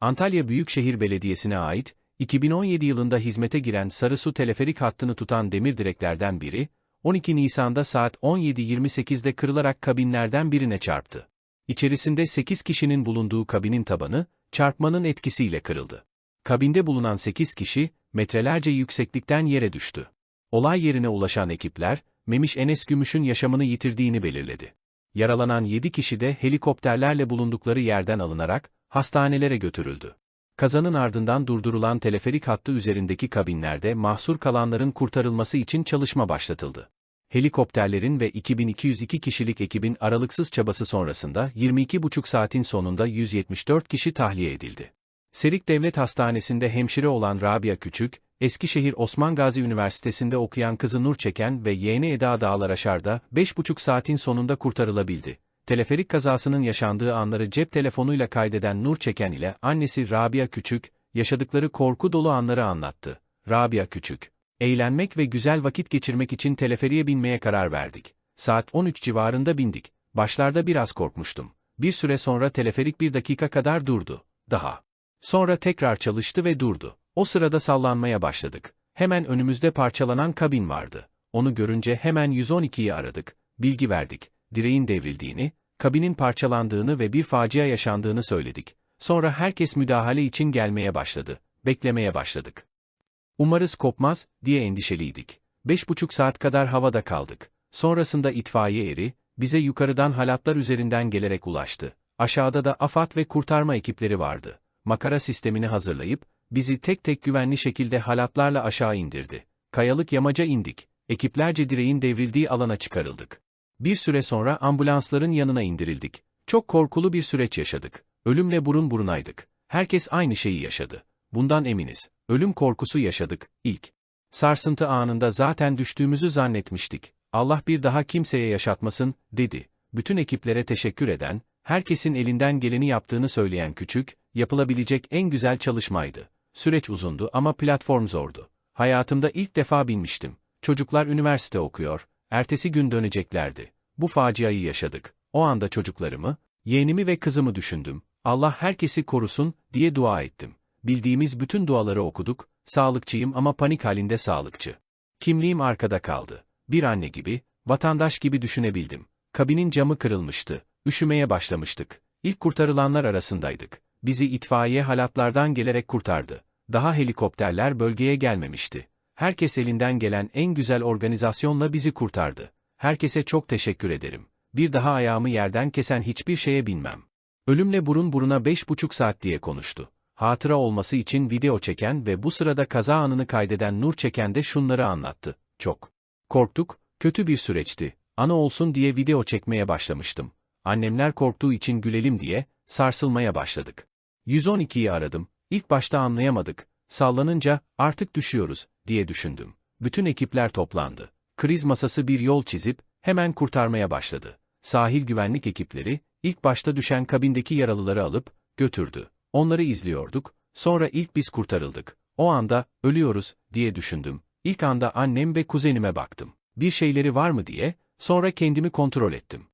Antalya Büyükşehir Belediyesi'ne ait, 2017 yılında hizmete giren Sarısu teleferik hattını tutan demir direklerden biri, 12 Nisan'da saat 17.28'de kırılarak kabinlerden birine çarptı. İçerisinde 8 kişinin bulunduğu kabinin tabanı, çarpmanın etkisiyle kırıldı. Kabinde bulunan 8 kişi, metrelerce yükseklikten yere düştü. Olay yerine ulaşan ekipler, Memiş Enes Gümüş'ün yaşamını yitirdiğini belirledi. Yaralanan 7 kişi de helikopterlerle bulundukları yerden alınarak, hastanelere götürüldü. Kazanın ardından durdurulan teleferik hattı üzerindeki kabinlerde mahsur kalanların kurtarılması için çalışma başlatıldı. Helikopterlerin ve 2202 kişilik ekibin aralıksız çabası sonrasında 22,5 saatin sonunda 174 kişi tahliye edildi. Serik Devlet Hastanesi'nde hemşire olan Rabia Küçük, Eskişehir Osman Gazi Üniversitesi'nde okuyan kızı Nur Çeken ve yeğeni Eda Dağlaraşar'da 5,5 saatin sonunda kurtarılabildi. Teleferik kazasının yaşandığı anları cep telefonuyla kaydeden Nur Çeken ile annesi Rabia Küçük, yaşadıkları korku dolu anları anlattı. Rabia Küçük, eğlenmek ve güzel vakit geçirmek için teleferiye binmeye karar verdik. Saat 13 civarında bindik. Başlarda biraz korkmuştum. Bir süre sonra teleferik bir dakika kadar durdu. Daha. Sonra tekrar çalıştı ve durdu. O sırada sallanmaya başladık. Hemen önümüzde parçalanan kabin vardı. Onu görünce hemen 112'yi aradık. Bilgi verdik. Direğin devrildiğini, kabinin parçalandığını ve bir facia yaşandığını söyledik. Sonra herkes müdahale için gelmeye başladı. Beklemeye başladık. Umarız kopmaz, diye endişeliydik. Beş buçuk saat kadar havada kaldık. Sonrasında itfaiye eri, bize yukarıdan halatlar üzerinden gelerek ulaştı. Aşağıda da AFAD ve kurtarma ekipleri vardı. Makara sistemini hazırlayıp, bizi tek tek güvenli şekilde halatlarla aşağı indirdi. Kayalık yamaca indik. Ekiplerce direğin devrildiği alana çıkarıldık. Bir süre sonra ambulansların yanına indirildik. Çok korkulu bir süreç yaşadık. Ölümle burun burunaydık. Herkes aynı şeyi yaşadı. Bundan eminiz. Ölüm korkusu yaşadık, ilk. Sarsıntı anında zaten düştüğümüzü zannetmiştik. Allah bir daha kimseye yaşatmasın, dedi. Bütün ekiplere teşekkür eden, herkesin elinden geleni yaptığını söyleyen küçük, yapılabilecek en güzel çalışmaydı. Süreç uzundu ama platform zordu. Hayatımda ilk defa binmiştim. Çocuklar üniversite okuyor, ertesi gün döneceklerdi. Bu faciayı yaşadık. O anda çocuklarımı, yeğenimi ve kızımı düşündüm. Allah herkesi korusun, diye dua ettim. Bildiğimiz bütün duaları okuduk, sağlıkçıyım ama panik halinde sağlıkçı. Kimliğim arkada kaldı. Bir anne gibi, vatandaş gibi düşünebildim. Kabinin camı kırılmıştı. Üşümeye başlamıştık. İlk kurtarılanlar arasındaydık. Bizi itfaiye halatlardan gelerek kurtardı. Daha helikopterler bölgeye gelmemişti. Herkes elinden gelen en güzel organizasyonla bizi kurtardı. Herkese çok teşekkür ederim. Bir daha ayağımı yerden kesen hiçbir şeye binmem. Ölümle burun buruna beş buçuk saat diye konuştu. Hatıra olması için video çeken ve bu sırada kaza anını kaydeden Nur Çeken de şunları anlattı. Çok korktuk, kötü bir süreçti. Ana olsun diye video çekmeye başlamıştım. Annemler korktuğu için gülelim diye, sarsılmaya başladık. 112'yi aradım. İlk başta anlayamadık. Sallanınca, artık düşüyoruz, diye düşündüm. Bütün ekipler toplandı. Kriz masası bir yol çizip, hemen kurtarmaya başladı. Sahil güvenlik ekipleri, ilk başta düşen kabindeki yaralıları alıp, götürdü. Onları izliyorduk, sonra ilk biz kurtarıldık. O anda, ölüyoruz, diye düşündüm. İlk anda annem ve kuzenime baktım. Bir şeyleri var mı diye, sonra kendimi kontrol ettim.